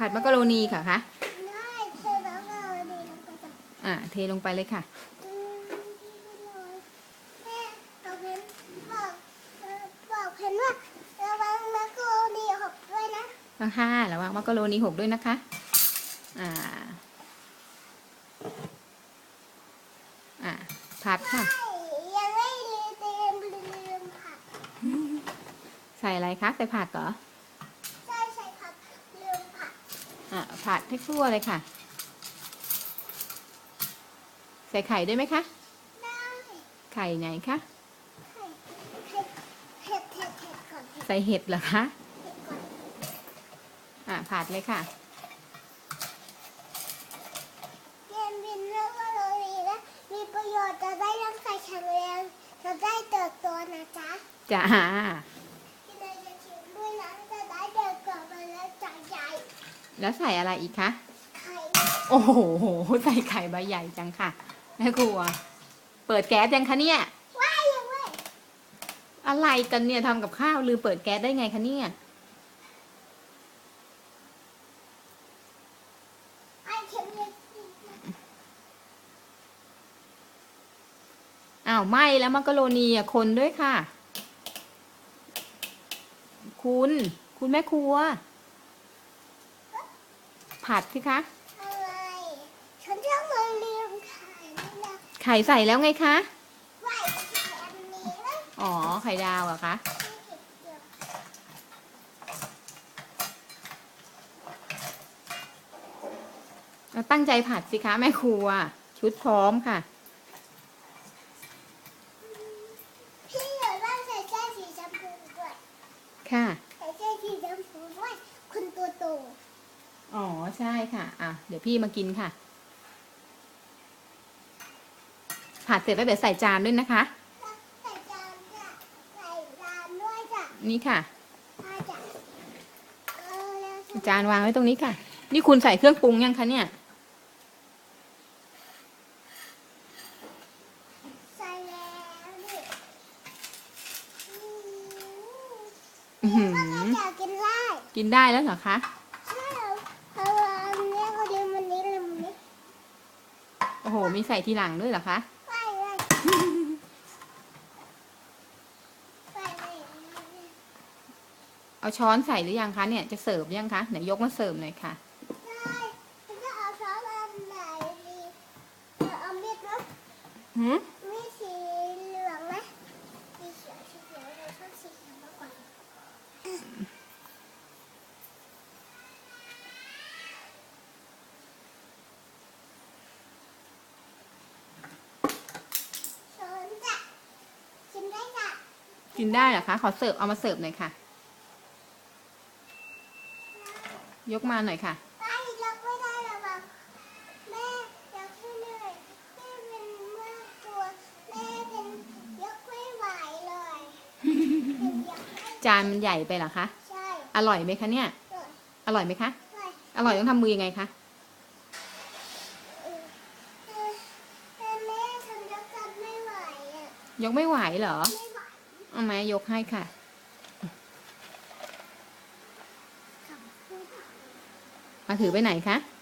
ผัดมักกะโรนีค่ะคะได้เธอแล้วก็เอาดีลงไปกับอ่าเทลงไปเลยค่ะ อืมแม่บอกเพนบอกเอ่อบอกเพนว่าระวังมักโกดีหกด้วยนะข้างห้าแล้วมักกะโรนีหกด้วยนะคะ อ่า อ่าผัดค่ะ ใช่ยังไม่ลืมเต็มลืมผักใส่อะไรคะ ใส่ผักเหรอ ใช่ใช่ผักลืมผัก อ่า ผัดให้ทั่วเลยค่ะ ใส่ไข่ด้วยไหมคะได้ไข่ไหนคะไข่เผ็ดเผ็ดเผ็ดเผ็ดก่อนเผ็ดใส่เห็ดเหรอคะเผ็ดก่อนอ่าผัดเลยค่ะเรียนบินแล้วก็เลยนะมีประโยชน์จะได้ร่างกายแข็งแรงจะได้เติบโตนะจ๊ะจ้า ที่นายจะชิมด้วยนะจะได้เดินกลับมาแล้วใจใหญ่ แล้วใส่อะไรอีกคะไข่โอ้โห ใส่ไข่ใบใหญ่จังค่ะแม่ครัว เปิดแก๊สยังคะเนี่ยว้ายยังไงอะไรกันเนี่ยทำกับข้าวลืมเปิดแก๊สได้ไงคะเนี่ยไอ้เข็มเล็กอ้าวไหม่แล้วมักกะโรนีอะคนด้วยค่ะ คุณ คุณแม่ครัว ผัดสิคะ อะไรฉันชอบมาลืมไข่นี่นะไข่ใส่แล้วไงคะว้ายไข่อันนี้นะอ๋อ ไข่ดาวเหรอะคะ เดี๋ยวเราตั้งใจผัดสิคะแม่ครัว ชุดพร้อมค่ะ พี่เหลือว่าใส่เสื้อสีชมพูด้วยค่ะ ใส่เสื้อสีชมพูด้วยคุณตัวโต อ๋อใช่ค่ะ อะ เดี๋ยวพี่มากินค่ะ ผัดเสร็จแล้วเดี๋ยวใส่จานด้วยนะคะ ใส่จานจ้ะใส่จานด้วยจ้ะนี่ค่ะพ่อจ้ะเออแล้วฉันจานวางไว้ตรงนี้ค่ะ นี่คุณใส่เครื่องปรุงยังคะเนี่ย ใส่แล้วนี่อื้อหืออืมอยากกินได้กินได้แล้วเหรอคะ ใช่เพราะว่าอันนี้เขาเรียกมันนี้ลืมนี้ โอ้โห มีใส่ทีหลังด้วยเหรอคะไปเลยไปเลยเอาช้อนใส่หรือยังคะเนี่ยจะเสิร์ฟยังคะไหนยกมาเสิร์ฟหน่อยค่ะ ได้ฉันจะเอาช้อนอันไหนดีเอาเอามีดไหมหืม มีดสีเหลืองไหมสีเขียวสีเขียวเราชอบสีเขียวมากกว่าช้อนจ้ะชิมได้จ้ะ กินได้เหรอคะ ขอเสิร์ฟเอามาเสิร์ฟหน่อยค่ะ ยกมาหน่อยค่ะไปยกไม่ได้หรอกว่ะแม่ยกให้เหนื่อยแม่เป็นเมื่อกตัวแม่เป็นยกไม่ไหวเลยเป็นยกไม่จานมันใหญ่ไปเหรอคะ ใช่อร่อยไหมคะเนี่ยเลยอร่อยไหมคะเลยอร่อยต้องทำมือยังไงคะเออเออแต่แม่ฉันยกกันไม่ไหวอะยกไม่ไหวเหรอไม่ไหว เอามายกให้ค่ะขอบคุณมาถือไปไหนคะไ